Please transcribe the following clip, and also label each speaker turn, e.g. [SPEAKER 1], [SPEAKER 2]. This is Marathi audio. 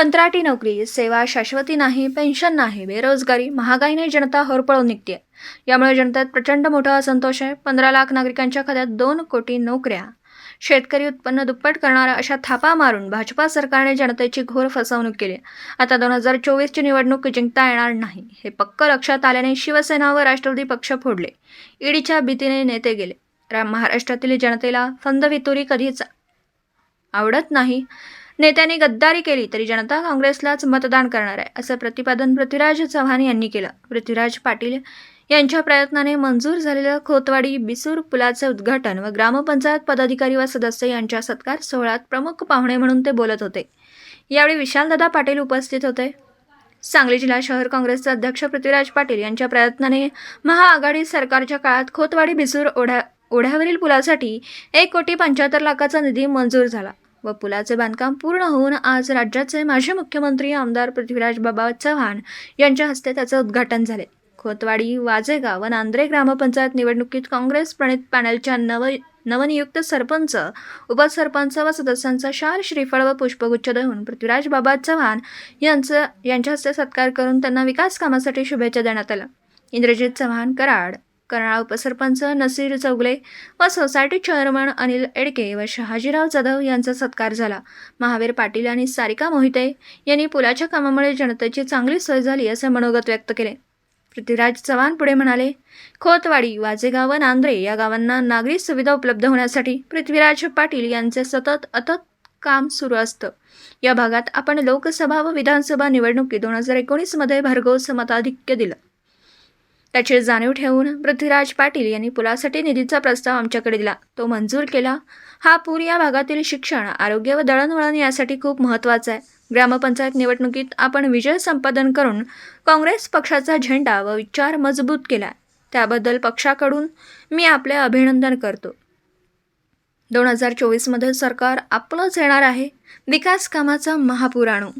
[SPEAKER 1] कंत्राटी नोकरी सेवा शाश्वती नाही पेन्शन नाही बेरोजगारी महागाईने जनता होरपळून निघते यामुळे जनतेत प्रचंड मोठा असंतोष आहे. पंधरा लाख नागरिकांच्या खात्यात दोन कोटी नोकऱ्या. शेतकरी उत्पन्न दुप्पट करणाऱ्या अशा थापा मारून भाजपा सरकारने जनतेची घोर फसवणूक केली. आता दोन हजार चोवीसची निवडणूक जिंकता येणार नाही. हे पक्क लक्षात आल्याने शिवसेना व राष्ट्रवादी पक्ष फोडले. ईडीच्या भीतीने नेते गेले. रा महाराष्ट्रातील जनतेला फंदवितुरी कधीच आवडत नाही. नेत्यांनी गद्दारी केली तरी जनता काँग्रेसलाच मतदान करणार आहे असं प्रतिपादन पृथ्वीराज चव्हाण यांनी केलं. पृथ्वीराज पाटील यांच्या प्रयत्नाने मंजूर झालेलं खोतवाडी बिसूर पुलाचं उद्घाटन व ग्रामपंचायत पदाधिकारी व सदस्य यांच्या सत्कार सोहळ्यात प्रमुख पाहुणे म्हणून ते बोलत होते. यावेळी विशालदादा पाटील उपस्थित होते. सांगली जिल्हा शहर काँग्रेसचे अध्यक्ष पृथ्वीराज पाटील यांच्या प्रयत्नाने महाआघाडी सरकारच्या काळात खोतवाडी बिसूर ओढ्या ओढ्यावरील पुलासाठी एक कोटी पंच्याहत्तर लाखाचा निधी मंजूर झाला. व पुलाचे बांधकाम पूर्ण होऊन आज राज्याचे माजी मुख्यमंत्री आमदार पृथ्वीराज बाबा चव्हाण यांच्या हस्ते त्याचे उद्घाटन झाले. खोतवाडी वाजेगाव व नांद्रे ग्रामपंचायत निवडणुकीत काँग्रेस प्रणित पॅनलच्या नव नवनियुक्त सरपंच उपसरपंच व सदस्यांचा शाल श्रीफळ व पुष्पगुच्छ देऊन पृथ्वीराज बाबा चव्हाण यांचं यांच्या हस्ते सत्कार करून त्यांना विकास कामासाठी शुभेच्छा देण्यात आल्या. इंद्रजित चव्हाण कराड. करनाळ उपसरपंच नसीर चौगले व सोसायटी चेअरमन अनिल एडके व शहाजीराव जाधव यांचा सत्कार झाला. महावीर पाटील आणि सारिका मोहिते यांनी पुलाच्या कामामुळे जनतेची चांगली सोय झाली असे मनोगत व्यक्त केले. पृथ्वीराज चव्हाण पुढे म्हणाले खोतवाडी वाजेगाव व नांद्रे या गावांना नागरी सुविधा उपलब्ध होण्यासाठी पृथ्वीराज पाटील यांचे सतत अतत काम सुरू असतं. या भागात आपण लोकसभा व विधानसभा निवडणुकी दोन हजार एकोणीसमध्ये भरघोस मताधिक्य दिलं. त्याची जाणीव ठेवून पृथ्वीराज पाटील यांनी पुलासाठी निधीचा प्रस्ताव आमच्याकडे दिला. तो मंजूर केला. हा पूर या भागातील शिक्षण आरोग्य व दळणवळण यासाठी खूप महत्त्वाचा आहे. ग्रामपंचायत निवडणुकीत आपण विजय संपादन करून काँग्रेस पक्षाचा झेंडा व विचार मजबूत केला. त्याबद्दल पक्षाकडून मी आपले अभिनंदन करतो. दोन हजार चोवीसमध्ये सरकार आपलंच येणार आहे. विकास कामाचा महापुराणू